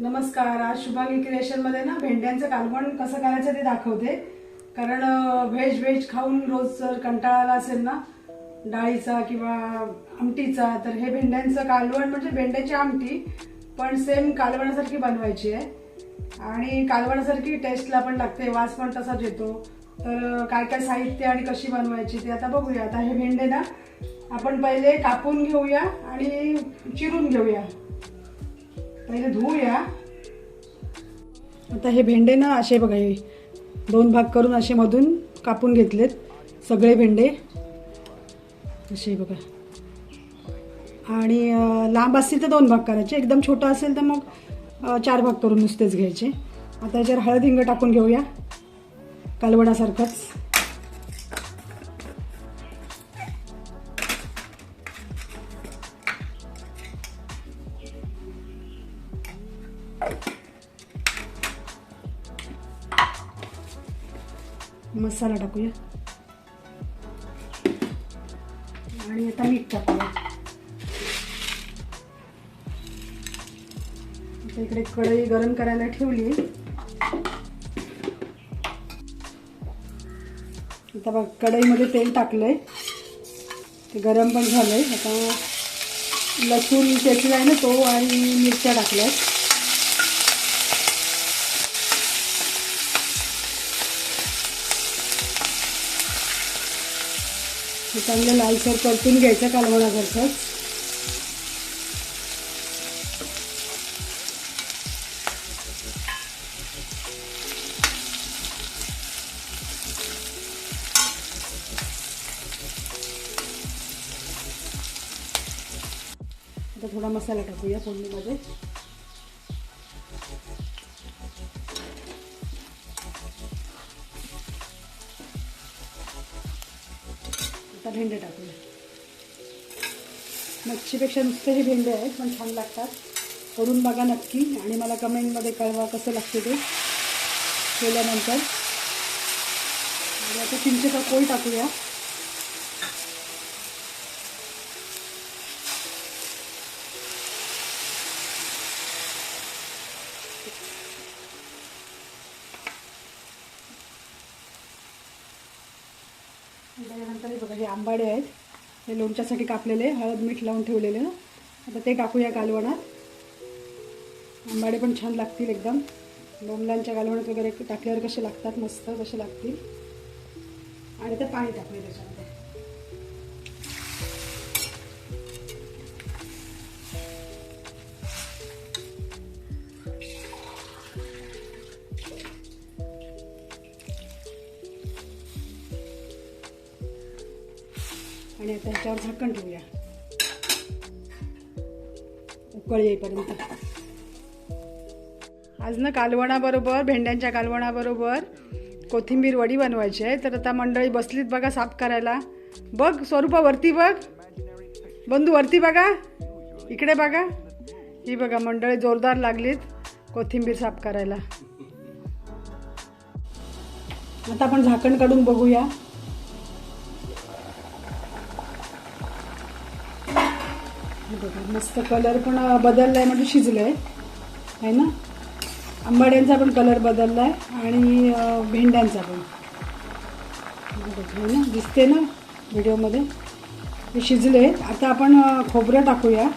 नमस्कार आज शुभांगी क्रिएशनमध्ये ना भेंड्यांचं कालवण कसं करायचं ते दाखवते. कारण व्हेज व्हेज खाऊन रोज जर कंटाळा आला असेल ना डाळीचा किंवा आमटीचा तर हे भेंड्यांचं कालवण म्हणजे भेंड्याची आमटी पण सेम कालवणासारखी बनवायची आहे. आणि कालवणासारखी टेस्टला पण लागते वास पण तसाच येतो. तर काय काय साहित्य आणि कशी बनवायची ते आता बघूया. आता हे भेंडे ना आपण पहिले कापून घेऊया आणि चिरून घेऊया. पहिले धुवूया आता हे भेंडे ना असे बघा हे दोन भाग करून असे मधून कापून घेतलेत सगळे भेंडे. असे बघा. आणि लांब असतील तर दोन भाग करायचे. एकदम छोटं असेल तर मग चार भाग करून नुसतेच घ्यायचे. आता याच्यावर हळद हिंग टाकून घेऊया. कालवणासारखंच मसाला टाकूया. आणि आता मीठ टाकूया. आता इकडे कढई गरम करायला ठेवली. आता बघ कढईमध्ये तेल टाकलंय. ते गरम पण झालंय. आता लसूण चेचला आहे ना तो आणि मिरच्या टाकल्यात. हे चांगलं लालसर परतून घ्यायचं कालवणासारखंच आता थोडा मसाला टाकूया फोडणीमध्ये. भेंडे टाकूया मच्छीपेक्षा नुसते हे भेंडे आहेत पण छान लागतात. करून बघा नक्की आणि मला कमेंटमध्ये कळवा कसं लागते ते. केल्यानंतर. आणि आता चिंचेचा पोळी टाकूया. त्यानंतर हे बघा हे आंबाडे आहेत. हे लोणच्यासाठी कापलेले हळद मीठ लावून ठेवलेले ना आता ते टाकूया कालवणात. आंबाडे पण छान लागतील एकदम. लोमलांच्या कालवणात वगैरे टाकल्यावर कसे लागतात मस्त कसे लागतील. आणि ते पाणी टाकले त्याच्यामध्ये. आणि आता ह्याच्यावर झाकण ठेवूया. उकळ येईपर्यंत. आज ना कालवणाबरोबर भेंड्यांच्या कालवणाबरोबर कोथिंबीर वडी बनवायची आहे. तर आता मंडळी बसलीत बघा साफ करायला. बघ स्वरूपा वरती बघ. बंधू वरती बघा. इकडे बघा. ही बघा मंडळी जोरदार लागलीत कोथिंबीर साफ करायला. आता आपण झाकण काढून बघूया. बघा मस्त कलर पण बदलला आहे म्हणजे शिजलं आहे ना? आंबाड्यांचा पण कलर बदलला आहे आणि भेंड्यांचा पण. बघा, ना? दिसते ना व्हिडिओमध्ये? हे शिजले. आता आपण खोबरं टाकूया.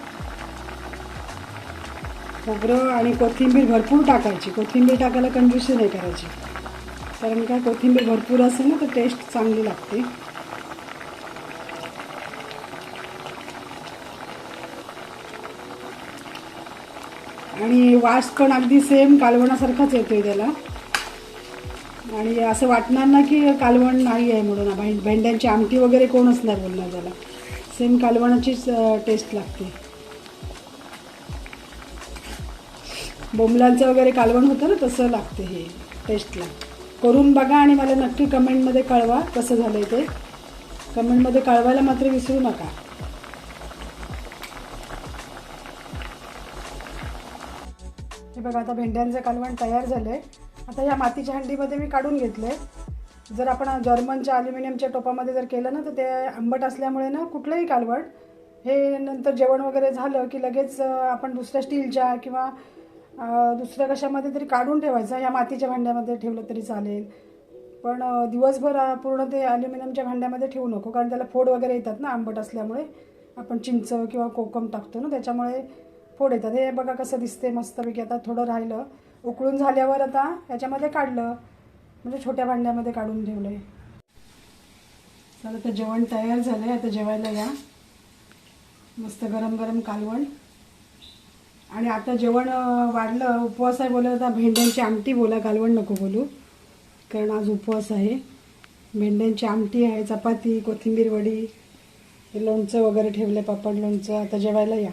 खोबरं आणि कोथिंबीर भरपूर टाकायची. कोथिंबीर टाकायला कंजूसी नाही करायची. कारण काय कोथिंबीर भरपूर असेल ना तर टेस्ट चांगली लागते. आणि वास पण अगदी सेम कालवणासारखाच येतोय त्याला. आणि असं वाटणार ना की कालवण नाही आहे म्हणून भें- भेंड्यांची आमटी वगैरे कोणच नाही बोलणार त्याला. सेम कालवणाचीच टेस्ट लागते. बोंबलांचं वगैरे कालवण होतं ना तसं लागते हे. टेस्टला करून बघा आणि मला नक्की कमेंटमध्ये कळवा कसं झालं आहे ते कमेंटमध्ये कळवायला मात्र विसरू नका. हे बघा आता भेंड्यांचं कालवण तयार झालं आहे आता या मातीच्या हंडीमध्ये मी काढून घेतलं आहे जर आपण जर्मनच्या अल्युमिनियमच्या टोपामध्ये जर केलं ना तर ते आंबट असल्यामुळे ना कुठलंही कालवण हे नंतर जेवण वगैरे झालं की लगेच आपण दुसऱ्या स्टीलच्या किंवा दुसऱ्या कशामध्ये तरी काढून ठेवायचं. या मातीच्या भांड्यामध्ये ठेवलं तरी चालेल. पण दिवसभर पूर्ण ते ॲल्युमिनियमच्या भांड्यामध्ये ठेवू नको कारण त्याला फोड वगैरे येतात ना आंबट असल्यामुळे. आपण चिंच किंवा कोकम टाकतो ना त्याच्यामुळे फोड येतात. हे बघा कसं दिसते मस्तपैकी. आता थोडं राहिलं. उकळून झाल्यावर आता याच्यामध्ये काढलं. म्हणजे छोट्या भांड्यामध्ये काढून ठेवलं आहे चला तर जेवण तयार झालं आहे आता जेवायला या. मस्त गरम गरम कालवण. आणि आता जेवण वाढलं. उपवास आहे बोला आता भेंड्यांची आमटी बोला कालवण नको बोलू. कारण आज उपवास आहे. भेंड्यांची आमटी आहे. चपाती कोथिंबीर वडी लोणचं वगैरे ठेवलं पापड लोणचं. आता जेवायला या.